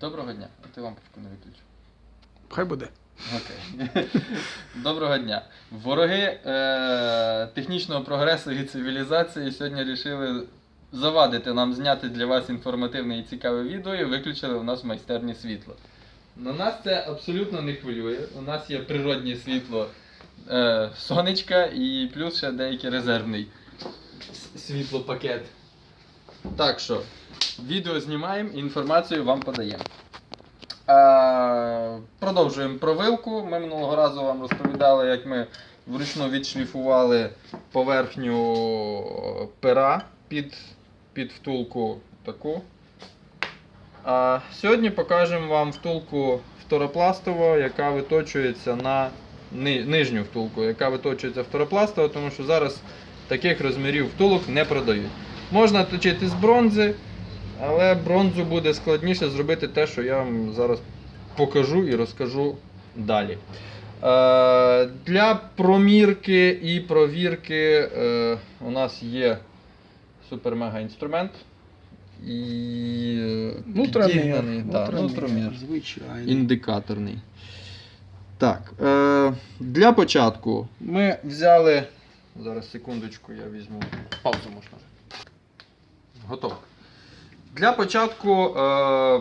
Доброго дня. А ти лампочку не виключив. Хай буде. Окей. Доброго дня. Вороги е- технічного прогресу і цивілізації сьогодні вирішили завадити нам зняти для вас інформативне і цікаве відео і виключили у нас в майстерні світло. На нас це абсолютно не хвилює. У нас є природнє світло е- сонечка і плюс ще деякий резервний світлопакет. Так що, відео знімаємо інформацію вам подаємо. Е, Продовжуємо про вилку. Ми минулого разу вам розповідали, як ми вручну відшліфували поверхню пера під, під втулку таку. А сьогодні покажемо вам втулку фторопластову, яка виточується на ни- нижню втулку, яка виточується фторопластово, тому що зараз таких розмірів втулок не продають. Можна точити з бронзи, але бронзу буде складніше зробити те, що я вам зараз покажу і розкажу далі. Е, для промірки і провірки е, у нас є супер-мега інструмент. І е, да, нутромір. Звичайно. Індикаторний. Так. Е, для початку ми взяли. Зараз секундочку, я візьму. Паузу можна. Готово. Для початку е,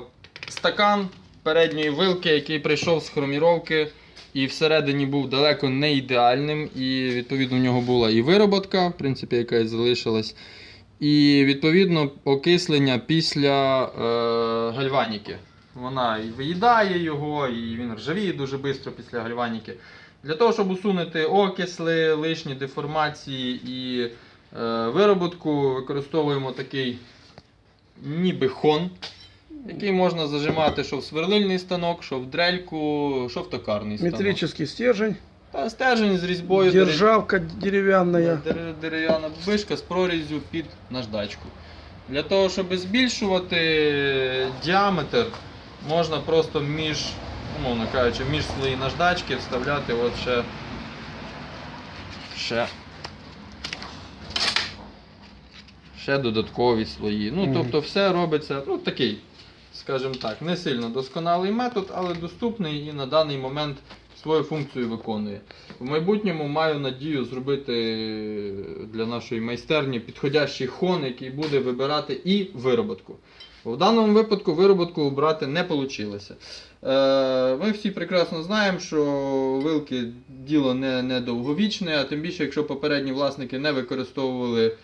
стакан передньої вилки, який прийшов з хроміровки, і всередині був далеко не ідеальним. І відповідно в нього була і вироботка, в принципі, яка і залишилась. І відповідно окислення після е, гальваніки. Вона і виїдає його, і він ржавіє дуже швидко після гальваніки. Для того, щоб усунути окисли, лишні деформації і вироботку, використовуємо такий ніби хон, який можна зажимати що в сверлильний станок, що в дрельку, що в токарний станок. Метрический стержень, Та стержень з різьбою. державка деревянная. Дер- Дерев'яна бубишка з прорізю під наждачку. Для того, щоб збільшувати діаметр, можна просто між, умовно кажучи, між слої наждачки вставляти от ще. Ще. Ще додаткові слої. Ну, тобто все робиться, ну такий, скажімо так, не сильно досконалий метод, але доступний і на даний момент свою функцію виконує. В майбутньому маю надію зробити для нашої майстерні підходящий хон, який буде вибирати і вироботку. В даному випадку вироботку обрати не вийшло. Е, ми всі прекрасно знаємо, що вилки діло не, не довговічне, а тим більше, якщо попередні власники не використовували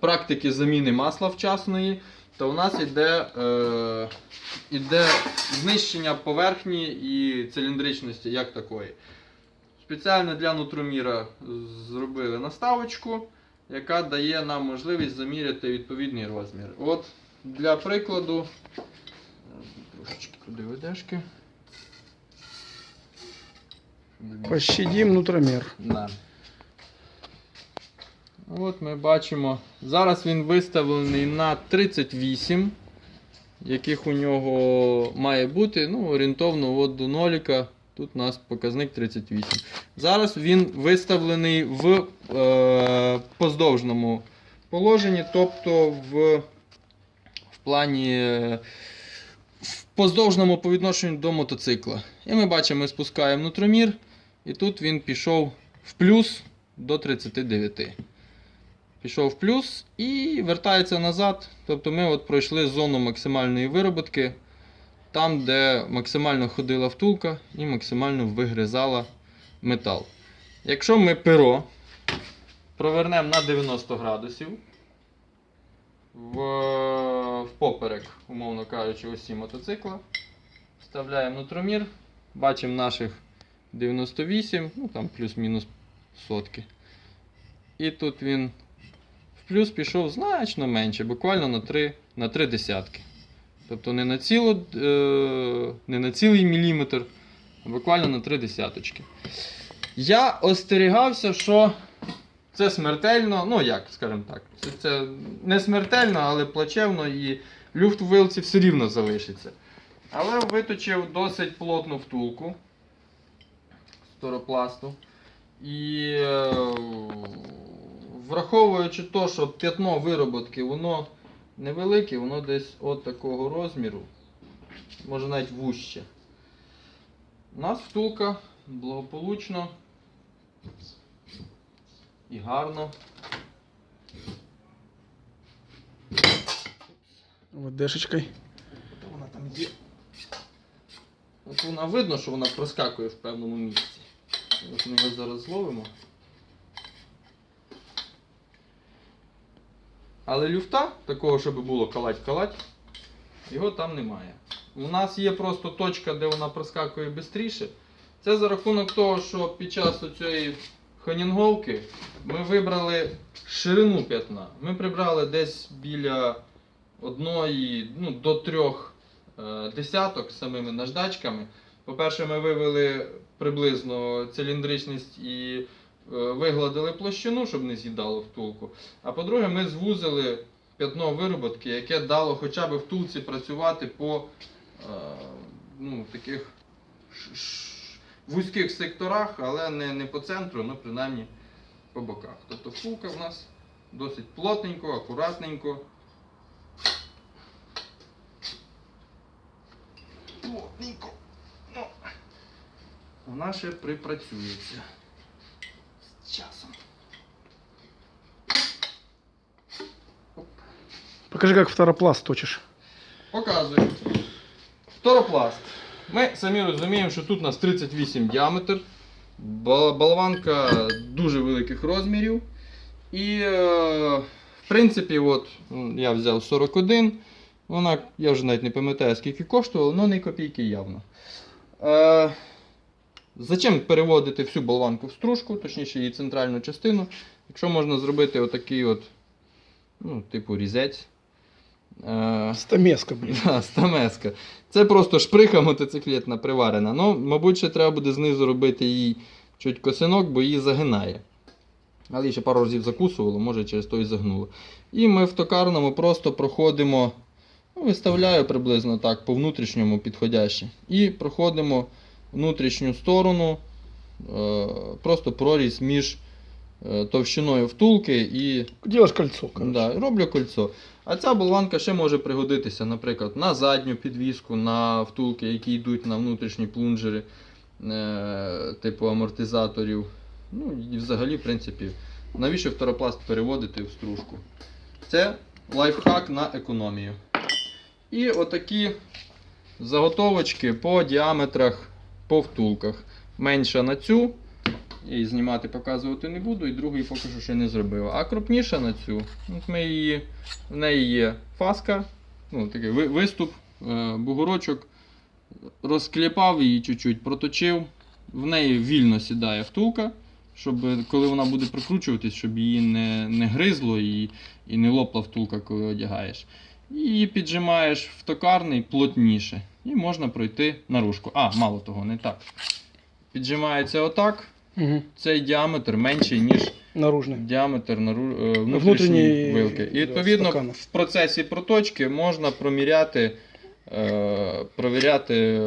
практики заміни масла вчасної, то у нас іде, е, іде знищення поверхні і циліндричності як такої. Спеціально для нутроміра зробили наставочку, яка дає нам можливість заміряти відповідний розмір. От для прикладу, трошечки куди ведешки. Пощадим нутромер. Да. От ми бачимо. Зараз він виставлений на 38, яких у нього має бути. Ну, орієнтовно от до ноліка. Тут у нас показник 38. Зараз він виставлений в е, поздовжному положенні, тобто в, в плані е, в поздовжному по відношенню до мотоцикла. І ми бачимо, ми спускаємо нутромір. І тут він пішов в плюс до 39. Пішов в плюс і вертається назад. Тобто ми от пройшли зону максимальної вироботки, там, де максимально ходила втулка і максимально вигризала метал. Якщо ми перо провернемо на 90 градусів в, в поперек, умовно кажучи, осі мотоцикла, вставляємо нутромір, бачимо наших 98, ну там плюс-мінус сотки. І тут він плюс пішов значно менше, буквально на 3, на 3 десятки. Тобто не на, ціло, е, не на цілий міліметр, а буквально на 3 десяточки. Я остерігався, що це смертельно, ну як, скажімо так, це, це не смертельно, але плачевно і люфт в вилці все рівно залишиться. Але виточив досить плотну втулку з торопласту. І е, враховуючи те, що п'ятно вироботки, воно невелике, воно десь от такого розміру. може навіть вужче. У нас втулка благополучно і гарно. Вот дешечкой. Вона там є. От вона видно, що вона проскакує в певному місці. От ми його зараз зловимо. Але люфта, такого, щоб було калать-калать, його там немає. У нас є просто точка, де вона проскакує швидше. Це за рахунок того, що під час цієї хонінговки ми вибрали ширину п'ятна. Ми прибрали десь біля одної ну, до трьох е, десяток самими наждачками. По-перше, ми вивели приблизно циліндричність і вигладили площину, щоб не з'їдало втулку. А по-друге, ми звузили п'ятно вироботки, яке дало хоча б втулці працювати по е, ну, таких вузьких секторах, але не, не по центру, ну принаймні по боках. Тобто втулка в нас досить плотненько, акуратненько. Плотненько. Ну, Вона ще припрацюється з часом. Покажи, как второпласт точишь. Показую. Торопласт. Ми самі розуміємо, що тут у нас 38 діаметр. Ба- Болванка дуже великих розмірів. І, е, в принципі, от, я взяв 41. Вона, я вже навіть не пам'ятаю, скільки коштувала, але не копійки явно. Е, зачем переводити всю болванку в стружку, точніше її центральну частину, якщо можна зробити отакий от, ну, типу різець. Е, Стамеска, блин. Да, стамеска. Це просто шприха мотоциклетна приварена. Ну, мабуть, ще треба буде знизу робити їй чуть косинок, бо її загинає. Але ще пару разів закусувало, може через то і загнуло. І ми в токарному просто проходимо, ну, виставляю приблизно так, по внутрішньому підходяще. І проходимо внутрішню сторону, е, просто проріз між товщиною втулки і Делаешь кольцо, короче. Да, роблю кольцо. А ця болванка ще може пригодитися, наприклад, на задню підвіску, на втулки, які йдуть на внутрішні плунжери, е, типу амортизаторів. Ну і взагалі, в принципі, навіщо второпласт переводити в стружку? Це лайфхак на економію. І отакі заготовочки по діаметрах, по втулках. Менша на цю. І знімати, показувати не буду, і другий поки що ще не зробив. А крупніша на цю, от ми її, в неї є фаска, ну, такий виступ, е, бугорочок, розкліпав її чуть-чуть, проточив. В неї вільно сідає втулка, щоб коли вона буде прикручуватись, щоб її не, не гризло і, і не лопла втулка, коли одягаєш. І піджимаєш в токарний плотніше. І можна пройти наружку. А, мало того, не так. Піджимається отак Мгм. цей діаметр менший, ніж Наружный. діаметр нару- е, Внутрішньої, внутрішньої вилки. І відповідно стакану. в процесі проточки можна проміряти, е, провіряти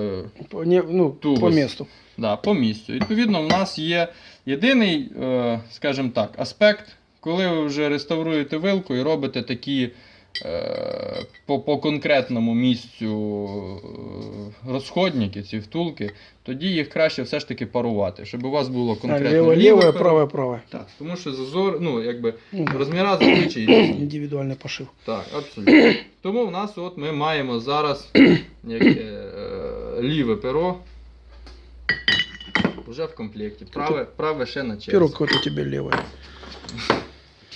По, не, ну, Тубус. по месту. да, по місцю. Відповідно, в нас є єдиний, е, скажімо так, аспект, коли ви вже реставруєте вилку і робите такі. Е, По, по конкретному місцю е, розходники, ці втулки, тоді їх краще все ж таки парувати, щоб у вас було конкретно ліве левое, перо- правое, правое. Так, тому що зазор, ну, якби Ну, розміра зазвичай різні. Индивидуальный пошив. Так, абсолютно. Тому в нас от ми маємо зараз яке, е, ліве перо. Вже в комплекті. Праве, праве ще на черзі. Перо какое-то у тебя левое.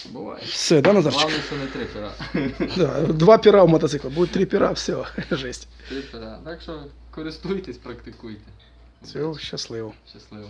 Буває. Все, да, Назарчик? Главное, що не три пера. Да, два пера у мотоцикла. Будет три пера, все, жесть. Три пера. Так що користуйтесь, практикуйте. Все, счастливо. Щасливо.